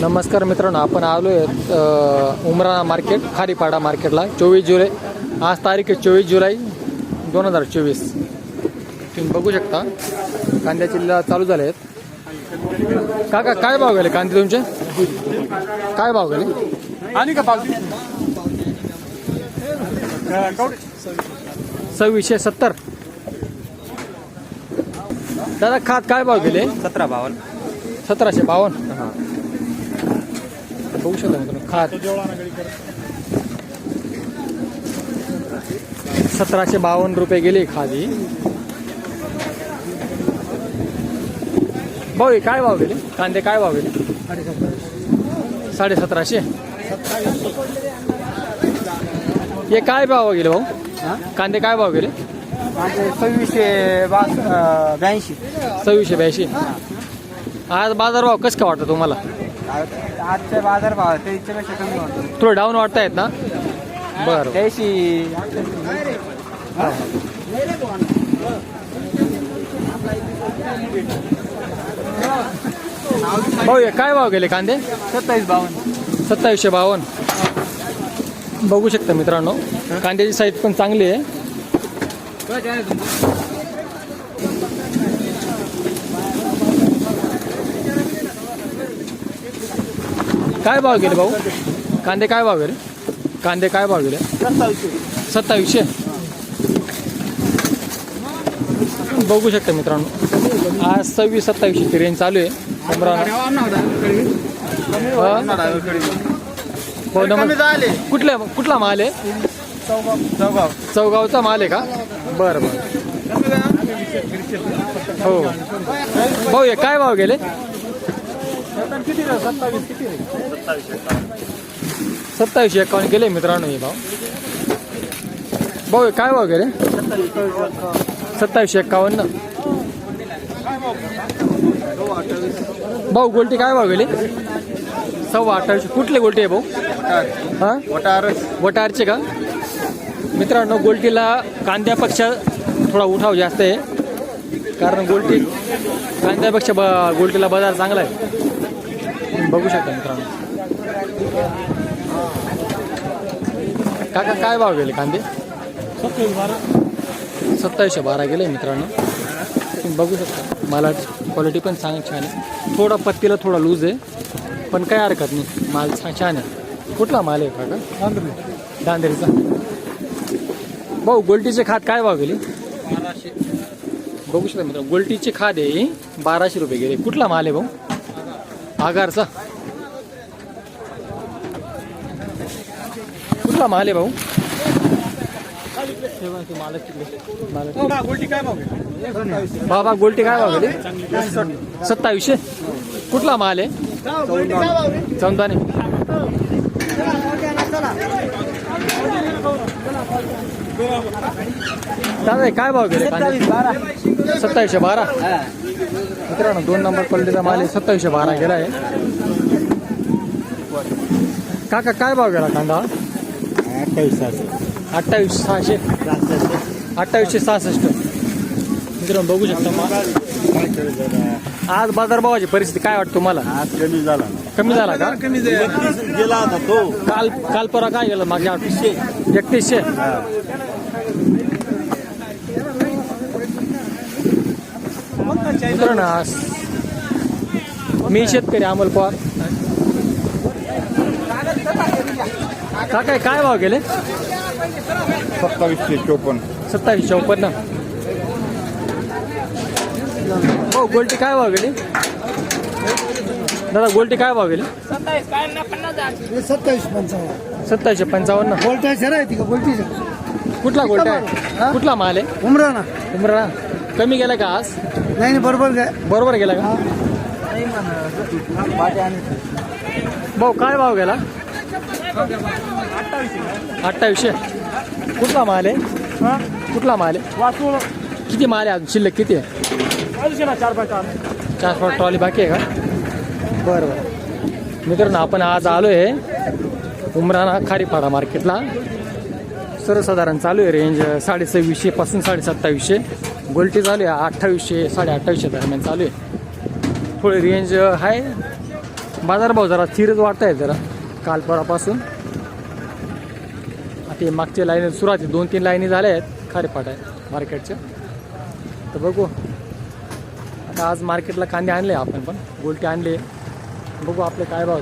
नमस्कार मित्रांनो आपण आलो आहे उमरा मार्केट खारीपाडा मार्केटला. चोवीस जुलै आज तारीख आहे चोवीस जुलै दोन हजार चोवीस. तुम्ही बघू शकता कांद्याचे लिलाव चालू झाले आहेत काका काय भाव गेले कांदे तुमचे? काय भाव गेले? आणि का पावती? सव्वीसशे सत्तर. दादा खात काय भाव गेले? सतरा बावन्न. सतराशे बावन्न बघू शकता मित्रांनो खात. सतराशे बावन्न रुपये गेले खादी. भाऊ हे काय भाव गेले? कांदे काय भाव गेले? साडे सतराशे हे काय भाव गेले भाऊ? कांदे काय भाव गेले? सव्वीसशे ब्याऐंशी. सव्वीसशे ब्याऐंशी. आज बाजारभाव कसं काय वाटतं तुम्हाला? आजचे बाजार भाव त्याच्यापेक्षा कमी होतो थोडं डाऊन वाटतायत ना? बरं. त्याशी भाऊ हे काय भाव गेले कांदे? सत्तावीस बावन्न. सत्तावीसशे बावन्न. बघू शकता मित्रांनो कांद्याची साईज पण चांगली आहे. काय भाव गेले भाऊ? कांदे काय भाव गेले? कांदे काय भाव गेले? सत्तावीसशे. सत्तावीसशे बघू शकता मित्रांनो. आज सव्वीस सत्तावीसशेची रेंज चालू आहे. हो, कुठल्या कुठला माल आहे? चौगाव चौगावचा माल आहे का? बरं बरं. हो. भाऊ काय भाव गेले? किती सत्तावीस किती सत्तावीसशे एकावन्न. गेले मित्रांनो हे भाव. भाऊ हे काय भाव गेले सत्तावीसशे एकावन्न. भाऊ गोल्टी काय भाव गेले सव्वा अठ्ठावीसशे कुठले गोल्टी आहे भाऊ? हां? वटारस वटारचे का? मित्रांनो गोल्टीला कांद्यापेक्षा थोडा उठाव जास्त आहे. कारण गोल्टी कांद्यापेक्षा ब गोल्टीला बाजार चांगला आहे. बघू शकता मित्रांनो. काका काय भाव गेले कांदे? सत्तावीसशे बारा गेले मित्रांनो. तुम्ही बघू शकता. मला क्वालिटी पण चांगली छान आहे. थोडा पत्तीला थोडा लूज आहे. पण काय हरकत नाही. माल छान आहे. कुठला माल आहे काका? दांदेरीचा. भाऊ गोल्टीचे खात काय भाव गेले? बघू शकता मित्र गोल्टीचे खात आहे. बाराशे रुपये गेले. कुठला माल आहे भाऊ? आगारचा. कुठला माल आहे भाऊ? बाबा गोल्टी काय भाव सत्तावीसशे. कुठला माल आहे? चौदाने दादा काय भाव गेले? सत्तावीसशे बारा. मित्रांनो दोन नंबर क्वालिटीचा माल आहे सत्तावीसशे बारा गेला आहे काका काय भाव गेला कांदा? अठ्ठावीस अठ्ठावीस सहाशे. अठ्ठावीसशे सहासष्ट. मित्रांनो बघू शकता माल. आज बाजारभावाची परिस्थिती काय वाटतं तुम्हाला? आज कमी झाला. कमी झाला का? कमी गेला होता तो. काल काल परवा काय गेलं आठशे एकतीसशे. मित्रांनो आज मी शेतकरी अमोल पवार. काय काय भाव गेले? सत्तावीसशे चोपन्न. सत्तावीस चौपन्न. हो गोल्टी काय भाव गेली? दादा गोल्टी काय भाव गेली? सत्तावीस पंचावन्न. सत्तावीसशे पंचावन्न का? बोलटीचं कुठला गोल्टा आहे? कुठला माल आहे? उमरा ना उमरा कमी गेला का आज? नाही नाही, बरोबर बरोबर गेला का? भाऊ काय भाव गेला? अठ्ठावीसशे. कुठला माल आहे? कुठला माल आहे? किती माल आहे अजून? शिल्लक किती आहे? चार पाच चार पाच ट्रॉली बाकी आहे का? बरं बरं. मित्रांनो आपण आज आलो आहे उमराणा खारीपाडा मार्केटला सर्वसाधारण चालू आहे रेंज साडे पासून साडे सत्तावीसशे गोल्टी चालू आहे. अठ्ठावीसशे साडे अठ्ठावीसशे दरम्यान चालू आहे. थोडी रेंज आहे. बाजारभाव जरा स्थिरच वाटत आहे जरा काल परवापासून. आता हे मागच्या लाईनी सुरुवाती दोन तीन लाईनी झाल्या आहेत. खारेपाट आहे मार्केटच्या तर बघू. आता आज मार्केटला कांदे आणले आपण पण. गोलटे आणले. बघू आपले काय भाव